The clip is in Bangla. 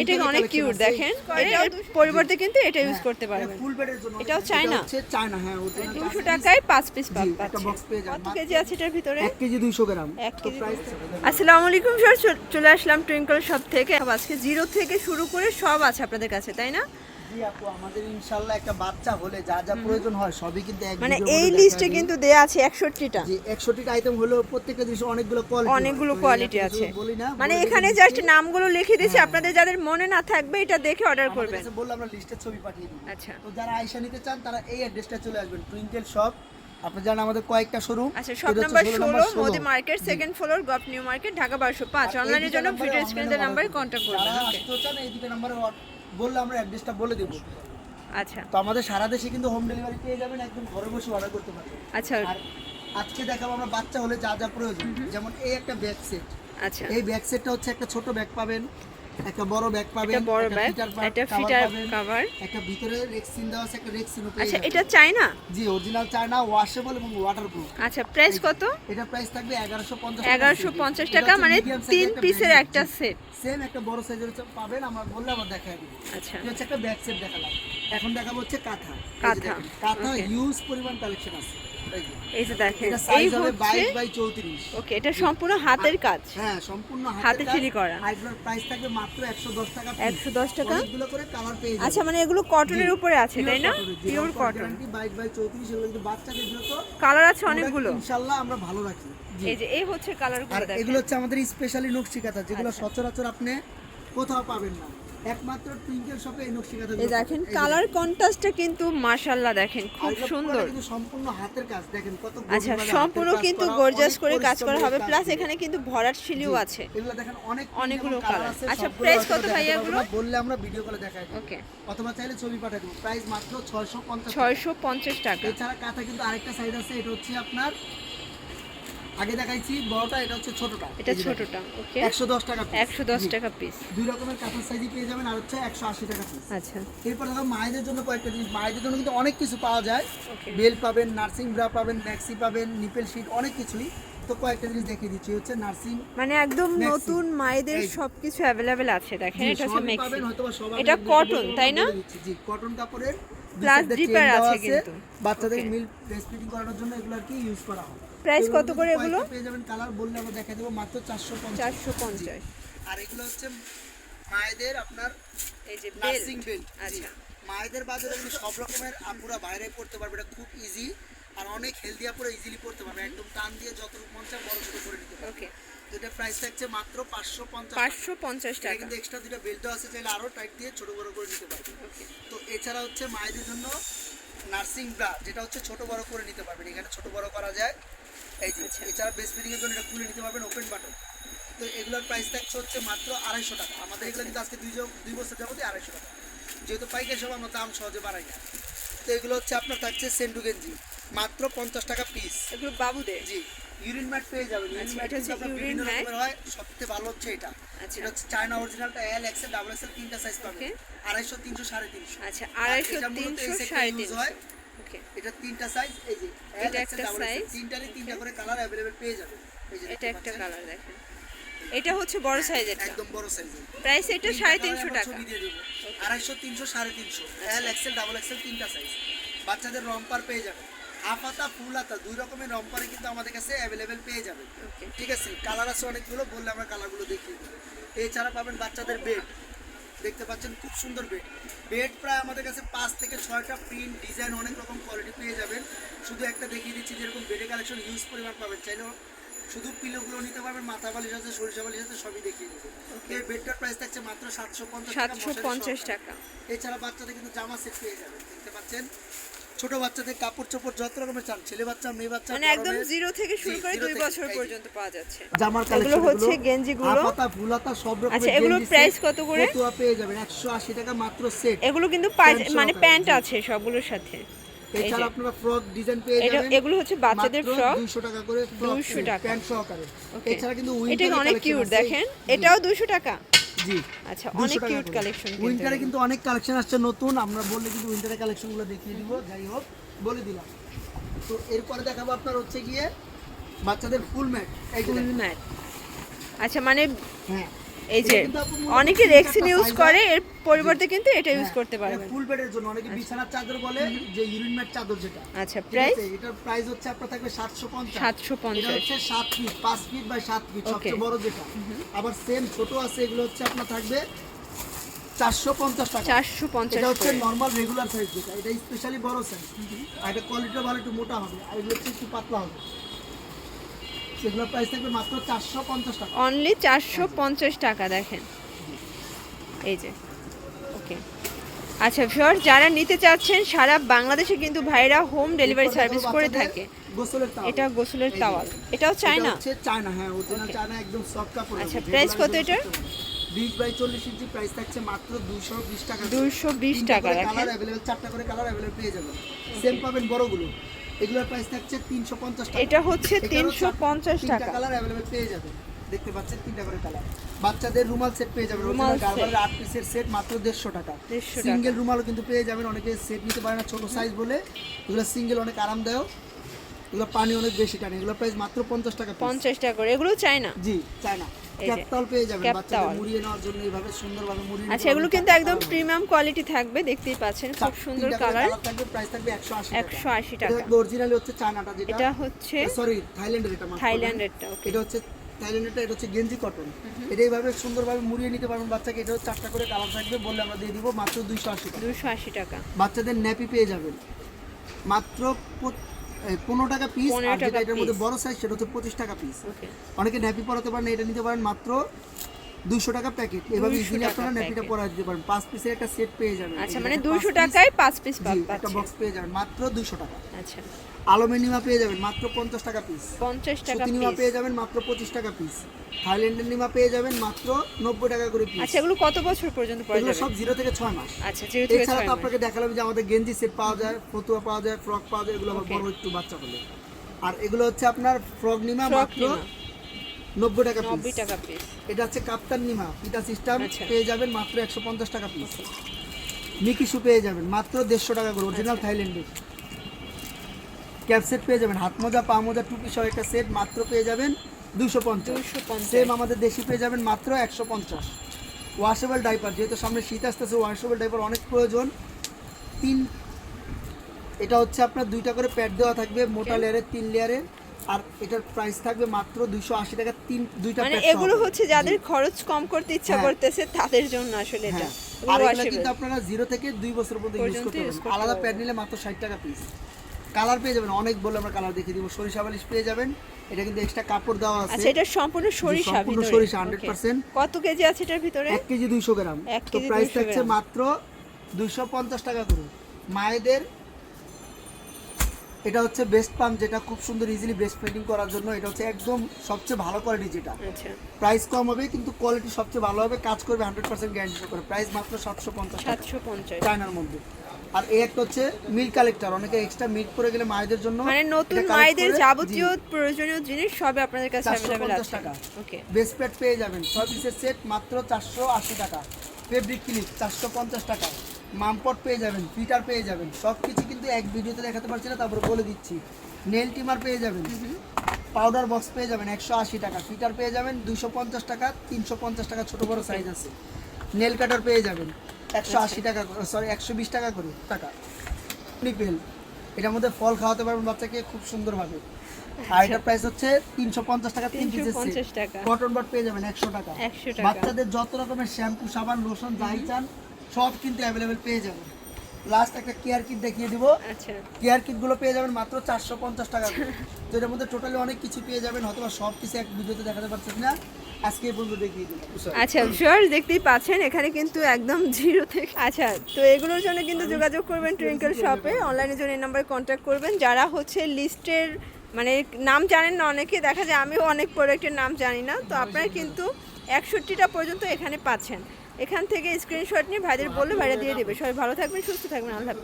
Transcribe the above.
এটা অনেক কিউট দেখেন। এটার পরিবর্তে কিন্তু এটা ইউজ করতে পারবেন। এটাও চায়না? চায়না হ্যাঁ ওটা টাকায় পাঁচ পিস। কত কেজি আছে এটার ভিতরে? এক কেজি দুইশো গ্রাম। এক কেজি আসসালামু আলাইকুম স্যার চলে আসলাম টুইঙ্কল শপ থেকে। আজকে জিরো থেকে শুরু করে সব আছে আপনাদের কাছে তাই না? জি আপু আমাদের ইনশাআল্লাহ একটা বাচ্চা হলে যা যা প্রয়োজন হয় সবই কিন্তু মানে এই লিস্টে কিন্তু দেয়া আছে একষট্টিটা। জি 61টা আইটেম হলো প্রত্যেকটা জিনিস অনেকগুলো কোয়ালিটি অনেকগুলো কোয়ালিটি আছে। মানে এখানে জাস্ট নামগুলো লিখে দিয়েছি আপনাদের যাদের মনে না থাকবে এটা দেখে অর্ডার করবেন। আমরা লিস্টের ছবি পাঠিয়ে দিই আচ্ছা। তো যারা নিতে চান তারা এই অ্যাড্রেসটা চলে আসবেন। টুইঙ্কেল শপ আপনি জানেন আমাদের কয়েকটা শোরুম আচ্ছা শপ নাম্বার ষোলো। মোদি মার্কেট সেকেন্ড ফ্লোর গপ নিউ মার্কেট ঢাকা বারোশো পাঁচ। অনলাইনের জন্য ভিডিও স্ক্রিনের নাম্বারে কন্ট্যাক্ট করবেন। যারা আসতে চান এই দুটো নাম্বারে বললে আমরা অ্যাড্রেসটা বলে দেবো। আচ্ছা। তো আমাদের সারা দেশে কিন্তু হোম ডেলিভারি পেয়ে যাবেন একদম ঘরে বসে অর্ডার করতে পারবেন। আচ্ছা। আর আজকে দেখাবো আমরা বাচ্চা হলে যা যা প্রয়োজন যেমন এই একটা ব্যাগ সেট আচ্ছা। এই ব্যাগ সেটটা হচ্ছে একটা ছোট ব্যাগ পাবেন। একটা বড় ব্যাগ পাবেন একটা বড় ব্যাগ একটা ফিটার কভার একটা ভিতরে রেক্সিন দেওয়া আছে একটা রেক্সিনও পেয়ে আচ্ছা এটা চাই না জি অরিজিনাল চায়না ওয়াশেবল এবং ওয়াটারপ্রুফ আচ্ছা প্রাইস কত? এটা প্রাইস থাকবে 1150 এগারোশো পঞ্চাশ টাকা মানে তিন পিসের একটা সেট সেম একটা বড় সাইজের পাবেন আমরা বললে আবার দেখাই দিব। আচ্ছা। এটা হচ্ছে একটা ব্যাক সেট দেখালাম। এখন দেখাবো হচ্ছে কাঁথা। কাঁথা, কাঁথা. হিউজ পরিমাণ কালেকশন আছে। এই যে। দেখেন এই হচ্ছে 22 বাই 34 ওকে এটা সম্পূর্ণ হাতের কাজ। হ্যাঁ সম্পূর্ণ হাতে ছিলি করা। প্রাইস থাকবে মাত্র 110 টাকা একশো দশ টাকা? অনেকগুলো করে কালার পেয়ে যাবেন আচ্ছা মানে এগুলো কটনের উপরে আছে তাই না? পিওর কটন 22 বাই 34 এগুলো কিন্তু বাচ্চাদের জন্য তো কালার আছে অনেকগুলো? ইনশাআল্লাহ আমরা ভালো রাখি। এই যে এই হচ্ছে কালার আর দেখেন। এগুলো হচ্ছে আমাদের স্পেশালি নকশি কাঁথা যেগুলো আচ্ছা। সচরাচর আপনি কোথাও পাবেন না। একমাত্র টুইঙ্কেল শপে এই নকশি কাঁথা এই দেখেন। কালার কন্ট্রাস্টটা কিন্তু মাশাআল্লাহ দেখেন খুব সুন্দর। কিন্তু সম্পূর্ণ হাতের কাজ দেখেন কত আচ্ছা সম্পূর্ণ কিন্তু গর্জাস করে কাজ করা হবে প্লাস এখানে কিন্তু ভরাট শিলিও আছে। এগুলো দেখেন অনেক অনেকগুলো। আছে, আচ্ছা, price কত ভাই দেখাতে পারব এগুলো? বললে আমরা ভিডিও কলে দেখাই। ওকে। অথবা চাইলে ছবি পাঠিয়ে দেবো। প্রাইস মাত্র 650 ছয়শো পঞ্চাশ টাকা। এছাড়া কাঁথা কিন্তু আরেকটা সাইজ আছে এটা হচ্ছে আপনার আগে দেখাইছি বড়টা এটা হচ্ছে ছোটটা। এটা ছোটটা ওকে। 110 টাকা piece। একশো দশ জি। টাকা পিস দুই রকমের সাইজই পেয়ে যাবেন আর হচ্ছে 180 টাকা পিস আচ্ছা। এরপর দেখো মায়েদের জন্য কয়েকটা জিনিস। মায়েদের জন্য কিন্তু অনেক কিছু পাওয়া যায়। বেল পাবেন নার্সিং ব্রা পাবেন ম্যাক্সি পাবেন নিপেল শিট অনেক কিছুই। তো কয়েকটা জিনিস দেখিয়ে দিচ্ছি হচ্ছে নার্সিং মানে একদম নতুন মায়েদের সবকিছু অ্যাভেলেবেল আছে দেখেন এটা হচ্ছে সব এটা ভিডিওতে তাই না? জি কটন কাপড়ের দেওয়া আছে কিন্তু। বাচ্চাদের ব্রেস্ট ফিডিং করানোর জন্য এগুলো আর কি ইউজ করা হয়। এগুলো কত করে এগুলো? পেয়ে যাবেন কালার বললে আমরা দেখা দেবো মাত্র 450 চারশো পঞ্চাশ। আর এগুলো হচ্ছে মায়েদের আপনার এই যে নার্সিং বেল্ট আচ্ছা। মায়েদের বাজারে সব রকমের আপুরা বাইরে পড়তে পারবে এটা খুব ইজি আর অনেক হেলদি আপুরা ইজিলি পড়তে পারবে একদম টান দিয়ে যত মন চায় বড় ছোট করে নিতে পারবে। ওকে তো প্রাইস থাকছে মাত্র পাঁচশো পঞ্চাশ পাঁচশো পঞ্চাশ টাকা। কিন্তু এক্সট্রা দুটো বেল্টও আছে চাইলে আরও টাইট দিয়ে ছোট বড় করে নিতে পারবে। ওকে তো এছাড়া হচ্ছে মায়েদের জন্য নার্সিং ব্রা যেটা হচ্ছে ছোট বড় করে নিতে পারবেন। এখানে ছোট বড় করা যায়। এই যে আচ্ছা। এছাড়া বেস্ট ফিটিং এর জন্য এটা খুলে নিতে পারবেন ওপেন বাটন তো এগুলোর প্রাইস থাকছে হচ্ছে মাত্র আড়াইশো টাকা। আমাদের এগুলো কিন্তু আজকে দুই দুই বছর যাবতীয় আড়াইশো টাকা। যেহেতু পাইকারি সব আমরা দাম সহজে বাড়াই না। তো এগুলো হচ্ছে আপনার থাকছে সেন্টু গেঞ্জি মাত্র পঞ্চাশ টাকা পিস এগুলো বাবুদের? জি ইউরিন ম্যাট পেয়ে যাবেন। ইউরিন আচ্ছা, ম্যাট হচ্ছে আপনার urine বিভিন্ন রকমের হয়। সবথেকে ভালো হচ্ছে এটা। আচ্ছা। এটা হচ্ছে চায়না অরিজিনালটা এল এক্সেল ডাবল এক্সেল তিনটা সাইজ পাবেন। আড়াইশো তিনশো সাড়ে তিনশো। আচ্ছা আড়াইশো তিনশো সাড়ে তিনশো। হয়। এটা তিনটা সাইজ এই যে এটা একটা size, তিনটারই তিনটা করে কালার অ্যাভেলেবেল পেয়ে এই এটা একটা কালার দেখেন। এটা হচ্ছে বড় সাইজেরটা একদম বড় সাইজের প্রাইস এটা সাড়ে তিনশো টাকা। ছবি দিয়ে দেবো। আড়াইশো তিনশো সাড়ে তিনশো। এল এক্সেল ডাবল এক্সেল তিনটা সাইজ বাচ্চাদের রম্পার পেয়ে যাবেন হাফ হাতা ফুল হাতা দুই রকমের রম্পারে কিন্তু আমাদের কাছে অ্যাভেলেবেল পেয়ে ওকে ঠিক আছে? কালার আছে অনেকগুলো বললে আমরা কালারগুলো দেখিয়ে দেবো। এছাড়া পাবেন বাচ্চাদের বেড দেখতে পাচ্ছেন খুব সুন্দর বেড বেড প্রায় আমাদের কাছে পাঁচ থেকে ছয়টা প্রিন্ট ডিজাইন অনেক রকম কোয়ালিটি পেয়ে যাবেন। শুধু একটা দেখিয়ে দিচ্ছি যেরকম বেডে কালেকশন ইউজ পরিমাণ পাবেন। চাইলেও শুধু পিলোগুলো নিতে পারবেন মাথা বালিশ আছে সরিষা বালিশ আছে সবই দেখিয়ে দেবো। এই বেডটার প্রাইস থাকছে মাত্র সাতশো পঞ্চাশ টাকা পঞ্চাশ এছাড়া বাচ্চাদের কিন্তু জামা সেট পেয়ে যাবেন দেখতে পাচ্ছেন? ছোট বাচ্চাদের কাপড় চোপড় যত রকমের চান ছেলে বাচ্চা মেয়ে বাচ্চা মানে একদম জিরো থেকে শুরু করে দুই বছর পর্যন্ত পাওয়া যাচ্ছে। জামার এগুলো কালেকশন হচ্ছে গেঞ্জিগুলো। হাফাতা ফুলাতা সব রকমের আচ্ছা, গেঞ্জি price set, কত করে? ফতুয়া পেয়ে যাবেন 180 টাকা মাত্র সেট এগুলো কিন্তু প্যান্ট মানে প্যান্ট আছে সবগুলোর সাথে। এছাড়া। আপনারা ফ্রক ডিজাইন পেয়ে যাবেন এগুলো হচ্ছে বাচ্চাদের ফ্রক 200 টাকা করে ফ্রক 200 টাকা। প্যান্ট সহকারে। এছাড়া কিন্তু উইন্টার এটা অনেক কিউট দেখেন। এটাও দুশো টাকা। জি। আচ্ছা অনেক কিউট। কালেকশন উইন্টারে কিন্তু অনেক কালেকশন আসছে নতুন আমরা বললে কিন্তু উইন্টারের কালেকশনগুলো দেখিয়ে দিব যাই হোক বলে দিলাম। তো এরপরে দেখাবো আপনার হচ্ছে গিয়ে বাচ্চাদের ফুল ম্যাট ফুল ম্যাট আচ্ছা মানে হ্যাঁ। এই যে অনেকে রেক্সিন ইউজ করে এর পরিবর্তে কিন্তু এটা ইউজ করতে পারবেন ফুল বেডের জন্য অনেকে বিছানার চাদর বলে যে ইউরিন ম্যাট চাদর যেটা। আচ্ছা প্রাইস এটার প্রাইস হচ্ছে আপনার থাকবে সাতশো পঞ্চাশ। সাতশো এটা হচ্ছে সাত ফিট পাঁচ ফিট বাই সাত ফিট সবচেয়ে বড় যেটা। আবার সেম ছোট আছে এগুলো হচ্ছে আপনার থাকবে চারশো পঞ্চাশ টাকা। চারশো পঞ্চাশ এটা হচ্ছে নর্মাল রেগুলার সাইজ যেটা। এটা স্পেশালি বড় সাইজ আর এটা কোয়ালিটিটা ভালো একটু মোটা হবে। আর এগুলো হচ্ছে একটু পাতলা হবে। সেগুলোর প্রাইস থাকবে মাত্র চারশো পঞ্চাশ টাকা অনলি চারশো পঞ্চাশ টাকা দেখেন এই যে ওকে আচ্ছা ফিওর যারা নিতে চাচ্ছেন সারা বাংলাদেশে কিন্তু ভাইরা হোম ডেলিভারি এরপর সার্ভিস দেখাবো করে বাচ্চাদের থাকে গোসলের তাওয়াল। এটা গোসলের এই যে। তাওয়াল এটাও চাই এটা না হচ্ছে চায়না হ্যাঁ অরিজিনাল চায়না একদম সফট কাপড় আচ্ছা, price কত এটার? 20 বাই 40 ইঞ্চি প্রাইস থাকছে মাত্র 220 টাকা দুশো বিশ টাকা দেখেন কালার अवेलेबल চারটা করে কালার अवेलेबल পেয়ে যাবেন সেম পাবেন বড়গুলো এগুলোর প্রাইস থাকছে 350 টাকা এটা হচ্ছে এটারও তিনশো চার- পঞ্চাশ তিনটা টাকা কালার अवेलेबल পেয়ে যাবেন দেখতে পাচ্ছেন তিনটা করে কালার বাচ্চাদের রুমাল সেট পেয়ে যাবেন রুমাল রুমাল set। গার্বারের 8 পিসের সেট মাত্র 150 টাকা 150 টাকা। সিঙ্গেল রুমালও কিন্তু পেয়ে যাবেন অনেকে সেট নিতে পারে না ছোট সাইজ বলে এগুলো সিঙ্গেল অনেক আরামদায়ক এগুলো পানি অনেক বেশি টানে এগুলো প্রাইস মাত্র 50 টাকা piece। পঞ্চাশ টাকা করে এগুলো চাই না জি চাই না এই যে, ক্যাপটাল পেয়ে যাবেন বাচ্চাদের মুড়িয়ে নেওয়ার জন্য এইভাবে সুন্দরভাবে মুড়িয়ে আচ্ছা এগুলো কিন্তু একদম প্রিমিয়াম কোয়ালিটি থাকবে দেখতেই পাচ্ছেন খুব সুন্দর কালার থাকবে প্রাইস থাকবে 180 টাকা। 180 এটা অরিজিনালি হচ্ছে চায়নাটা যেটা এটা হচ্ছে সরি থাইল্যান্ডের এটা থাইল্যান্ডেরটা ওকে এটা হচ্ছে থাইল্যান্ডেরটা এটা হচ্ছে গেঞ্জি কটন এটা এইভাবে সুন্দরভাবে মুড়িয়ে নিতে পারবেন বাচ্চাকে এটাও চারটা করে কালার থাকবে বললে আমরা দিয়ে দিব মাত্র 280 টাকা। দুশো আশি টাকা। বাচ্চাদের ন্যাপি পেয়ে যাবেন। মাত্র পনেরো টাকা পিস আর যেটা এটার মধ্যে বড় সাইজ সেটা হচ্ছে পঁচিশ টাকা পিস অনেকে ন্যাপি পরাতে পারেন এটা নিতে পারেন মাত্র দুশো টাকা প্যাকেট। এভাবে 200 ইজিলি আপনারা ন্যাপিটা পরা দিতে পারেন পাঁচ পিসের একটা সেট পেয়ে যাবেন আচ্ছা মানে একটা দুশো পাঁচ piece, টাকায় পাঁচ পিস একটা বক্স পেয়ে যাবেন মাত্র দুশো টাকা। আচ্ছা। পেয়ে যাবেন মাত্র পঞ্চাশ টাকা পিস পঞ্চাশ টাকা সুতি নিমা পেয়ে যাবেন মাত্র পঁচিশ টাকা পিস থাইল্যান্ডের নিমা পেয়ে যাবেন মাত্র নব্বই টাকা করে পিস আচ্ছা এগুলো কত বছর পর্যন্ত যাবে? সব জিরো থেকে ছয় মাস। আচ্ছা থেকে এছাড়া তো আপনাকে দেখালাম যে আমাদের গেঞ্জি সেট পাওয়া যায় ফতুয়া পাওয়া যায় ফ্রক পাওয়া যায় এগুলো আবার বড় একটু বাচ্চা হলে। আর এগুলো হচ্ছে আপনার ফ্রক নিমা মাত্র নিমা। নব্বই টাকা নব্বই পিস টাকা পিস এটা হচ্ছে কাপ্তান নিমা পিতা সিস্টেম আচ্ছা। পেয়ে যাবেন মাত্র একশো পঞ্চাশ টাকা পিস মিকিসু পেয়ে যাবেন মাত্র দেড়শো টাকা করে অরিজিনাল আচ্ছা। থাইল্যান্ডের। ক্যাপ সেট পেয়ে যাবেন হাত মোজা পা মোজা টুপি সহ একটা সেট মাত্র পেয়ে যাবেন দুশো পঞ্চাশ। দুশো পঞ্চাশ। সেম আমাদের দেশি পেয়ে যাবেন মাত্র একশো পঞ্চাশ। ওয়াশেবল ডাইপার যেহেতু সামনে শীত আসতেছে ওয়াশেবল ডাইপার অনেক প্রয়োজন। তিন এটা হচ্ছে আপনার দুইটা করে প্যাড দেওয়া থাকবে মোটা লেয়ারের তিন লেয়ারের আর এটার প্রাইস থাকবে মাত্র দুইশো আশি টাকা তিন দুইটা মানে এগুলো হচ্ছে যাদের খরচ কম করতে ইচ্ছা হ্যাঁ। করতেছে তাদের জন্য আসলে এটা। হ্যাঁ। আর এগুলো কিন্তু আপনারা জিরো থেকে দুই বছর পর্যন্ত ইউজ করতে পারবেন। আলাদা প্যাড নিলে মাত্র ষাট টাকা পিস কালার পেয়ে যাবেন অনেক বলে আমরা কালার দেখিয়ে দিব। সরিষা বালিশ পেয়ে যাবেন। এটা কিন্তু এক্সট্রা কাপড় দেওয়া আছে। আচ্ছা এটা সম্পূর্ণ সরিষা সম্পূর্ণ সরিষা, Okay. 100% কত কেজি আছে এটার ভিতরে? এক কেজি দুইশো গ্রাম। এক তো প্রাইস থাকছে মাত্র দুইশো পঞ্চাশ টাকা করে। মায়েদের এটা হচ্ছে বেস্ট পাম্প যেটা খুব সুন্দর ইজিলি বেস্ট ফিডিং করার জন্য। এটা হচ্ছে একদম সবচেয়ে ভালো কোয়ালিটি যেটা। আচ্ছা। প্রাইস কম হবে কিন্তু কোয়ালিটি সবচেয়ে ভালো হবে কাজ করবে হান্ড্রেড পার্সেন্ট গ্যারান্টি করে। প্রাইস মাত্র সাতশো পঞ্চাশ সাতশো পঞ্চাশ। চায়নার মধ্যে। আর এই একটা হচ্ছে মিল্ক কালেক্টর অনেকে এক্সট্রা মিল্ক করে গেলে মায়েদের জন্য মানে নতুন মায়েদের যাবতীয় প্রয়োজনীয় জিনিস সবই আপনাদের কাছে 450 অ্যাভেলেবেল আছে। টাকা। ওকে বেস্ট প্যাড পেয়ে যাবেন। সব পিসের সেট মাত্র চারশো আশি টাকা। ফেব্রিক ক্লিপ চারশো পঞ্চাশ টাকা। মামপট পেয়ে যাবেন ফিটার পেয়ে যাবেন। সব কিছু কিন্তু এক ভিডিওতে দেখাতে পারছি না তারপরে বলে দিচ্ছি। নেল টিমার পেয়ে যাবেন। পাউডার বক্স পেয়ে যাবেন একশো আশি টাকা। ফিটার পেয়ে যাবেন দুশো পঞ্চাশ টাকা তিনশো পঞ্চাশ টাকা ছোট বড় সাইজ আছে। নেল কাটার পেয়ে যাবেন একশো আশি টাকা সরি একশো বিশ টাকা করে টাকা। নিপেল এটার মধ্যে ফল খাওয়াতে পারবেন বাচ্চাকে খুব সুন্দরভাবে। আর এটার প্রাইস হচ্ছে তিনশো পঞ্চাশ টাকা তিন পিসের 350 টাকা। কটন বাট পেয়ে যাবেন একশো টাকা। 100 টাকা। বাচ্চাদের যত রকমের শ্যাম্পু সাবান লোশন যাই চান সব কিন্তু অ্যাভেলেবেল পেয়ে যাবেন। লাস্ট একটা কেয়ার কিট দেখিয়ে দিব। আচ্ছা। কেয়ার কিটগুলো পেয়ে যাবেন মাত্র চারশো পঞ্চাশ টাকা। করে। তো এটার মধ্যে টোটালি অনেক কিছু পেয়ে যাবেন হয়তো সব কিছু এক ভিডিওতে দেখাতে পারছেন না আজকে পর্যন্ত দেখিয়ে দিলাম। আচ্ছা শিওর দেখতেই পাচ্ছেন এখানে কিন্তু একদম জিরো থেকে আচ্ছা তো এগুলোর জন্য কিন্তু যোগাযোগ করবেন টুইঙ্কেল শপে অনলাইনের জন্য এই নাম্বারে কন্ট্যাক্ট করবেন। যারা হচ্ছে লিস্টের মানে নাম জানেন না অনেকে দেখা যায় আমিও অনেক প্রোডাক্টের নাম জানি না। তো আপনারা কিন্তু একষট্টিটা পর্যন্ত এখানে পাচ্ছেন। এখান থেকে স্ক্রিনশট নিয়ে ভাইদের বললে, ভাইরা দিয়ে দেবে। সবাই ভালো থাকবেন, সুস্থ থাকবেন, আল্লাহ